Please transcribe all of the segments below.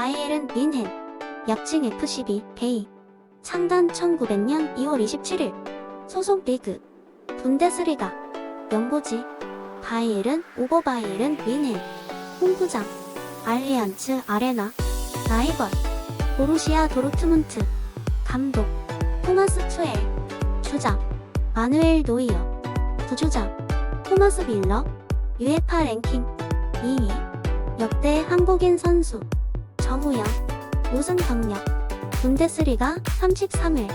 바이에른 민헨 약칭 F12 베이 창단 1900년 2월 27일 소속 리그 분데스리가 연고지 바이에른 오버바이에른 민헨 홍구장 알리안츠 아레나 라이벌 보루시아 도르트문트 감독 토마스 투엘 주장 마누엘 노이어 부주장 토마스 밀러 UEFA 랭킹 2위 역대 한국인 선수 정우영 우승 경력 분데스리가 33회.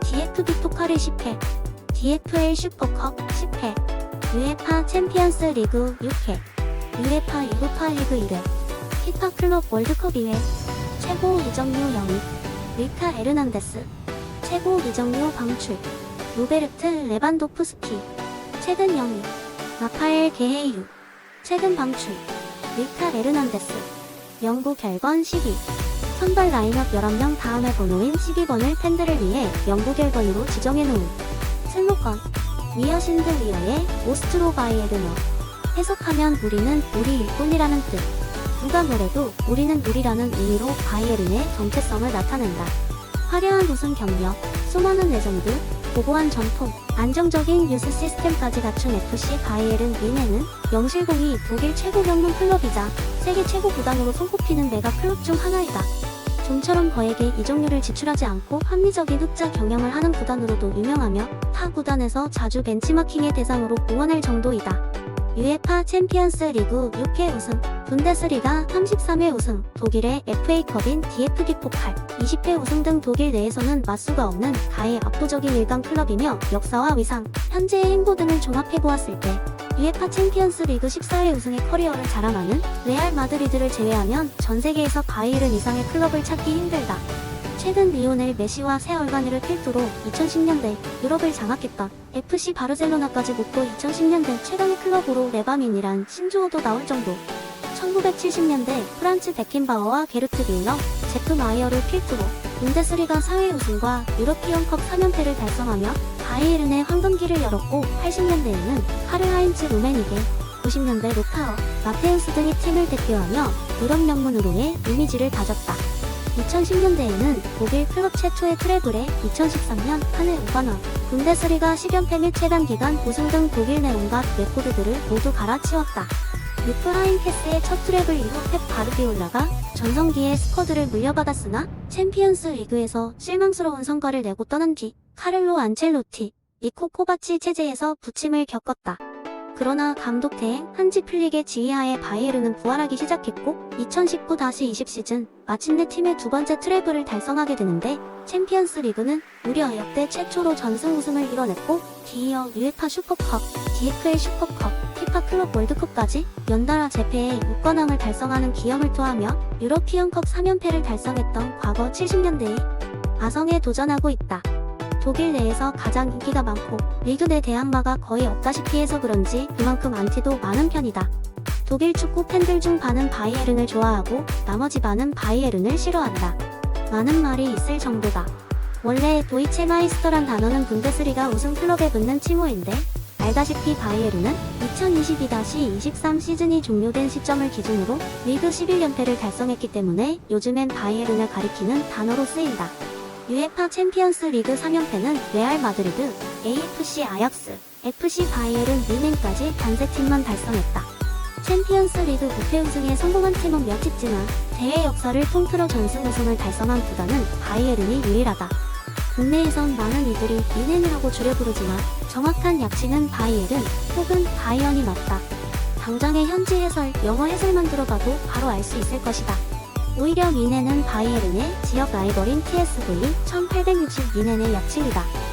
DFB 포카리 10회. DFL 슈퍼컵 10회. UEFA 챔피언스 리그 6회. UEFA 유로파 리그 1회 피파 클럽 월드컵 2회 최고 이적료 영입. 리카 에르난데스. 최고 이적료 방출. 로베르트 레반도프스키. 최근 영입. 라파엘 게헤이루. 최근 방출. 리카 에르난데스 영구 결번 10위 선발 라인업 11명 다음에 번호인 12번을 팬들을 위해 영구 결번으로 지정해놓은 슬로건. 위어신드 위어의 오스트로 바이에르너. 해석하면 우리는 우리 일꾼이라는 뜻. 누가 뭐래도 우리는 우리라는 의미로 바이에른의 정체성을 나타낸다. 화려한 우승 경력, 수많은 레전드, 고고한 전통, 안정적인 유스 시스템까지 갖춘 FC 바이에른 미네는 영실공이 독일 최고 명문 클럽이자 세계 최고 구단으로 손꼽히는 메가 클럽 중 하나이다. 좀처럼 거액의 이적료를 지출하지 않고 합리적인 흑자 경영을 하는 구단으로도 유명하며 타 구단에서 자주 벤치마킹의 대상으로 응원할 정도이다. UEFA 챔피언스 리그 6회 우승, 분데스리가 33회 우승, 독일의 FA컵인 DFB 포칼 20회 우승 등 독일 내에서는 맞수가 없는 가히 압도적인 일강 클럽이며 역사와 위상, 현재의 행보 등을 종합해 보았을 때 UEFA 챔피언스 리그 14회 우승의 커리어를 자랑하는 레알 마드리드를 제외하면 전 세계에서 바이에른 이상의 클럽을 찾기 힘들다. 최근 리오넬 메시와 새 얼간이를 필두로 2010년대 유럽을 장악했던 FC 바르셀로나까지 묶고 2010년대 최강의 클럽으로 레바민이란 신조어도 나올 정도. 1970년대 프란츠 베켄바워와 게르트 빌러, 제프 마이어를 필두로 분데스리가 4회 우승과 유러피언컵 3연패를 달성하며 바이에른의 황금기를 열었고 80년대에는 카르하인츠 루메니게, 90년대 로타어, 마테우스 등이 팀을 대표하며 유럽 명문으로의 이미지를 다졌다. 2010년대에는 독일 클럽 최초의 트래블에 2013년 한해 5관왕, 분데스리가 10연패 및 최단 기간 우승 등 독일 내 온갖 레코드들을 모두 갈아치웠다. 루프 하인케스의 첫 트래블 이후 펩 바르디올라가 전성기의 스쿼드를 물려받았으나 챔피언스 리그에서 실망스러운 성과를 내고 떠난 뒤 카를로 안첼로티, 니코 코바치 체제에서 부침을 겪었다. 그러나 감독 대행 한지 플릭의 지휘하에 바이에른은 부활하기 시작했고 2019-20 시즌 마침내 팀의 두 번째 트래블을 달성하게 되는데 챔피언스 리그는 무려 역대 최초로 전승 우승을 이뤄냈고 뒤이어 UEFA 슈퍼컵, DFL 슈퍼컵, 피파 클럽 월드컵까지 연달아 재패에 6관왕을 달성하는 기염을 토하며 유러피언컵 3연패를 달성했던 과거 70년대의 아성에 도전하고 있다. 독일 내에서 가장 인기가 많고 리그 내 대항마가 거의 없다시피 해서 그런지 그만큼 안티도 많은 편이다. 독일 축구 팬들 중 반은 바이에른을 좋아하고 나머지 반은 바이에른을 싫어한다. 많은 말이 있을 정도다. 원래 도이체 마이스터란 단어는 분데스리가 우승 클럽에 붙는 칭호인데 알다시피 바이에른은 2022-23 시즌이 종료된 시점을 기준으로 리그 11연패를 달성했기 때문에 요즘엔 바이에른을 가리키는 단어로 쓰인다. UEFA 챔피언스 리그 3연패는 레알 마드리드, AFC 아약스, FC 바이에른 미넨까지 단세 팀만 달성했다. 챔피언스 리그 무패 우승에 성공한 팀은 몇 있지만 대회 역사를 통틀어 전승 우승을 달성한 구단은 바이에른이 유일하다. 국내에선 많은 이들이 미넨이라고 줄여 부르지만 정확한 약칭은 바이에른 혹은 바이언이 맞다. 당장의 현지 해설, 영어 해설만 들어봐도 바로 알 수 있을 것이다. 오히려 미넨은 바이에른의 지역 라이벌인 TSV 1860 미넨의 약칭이다.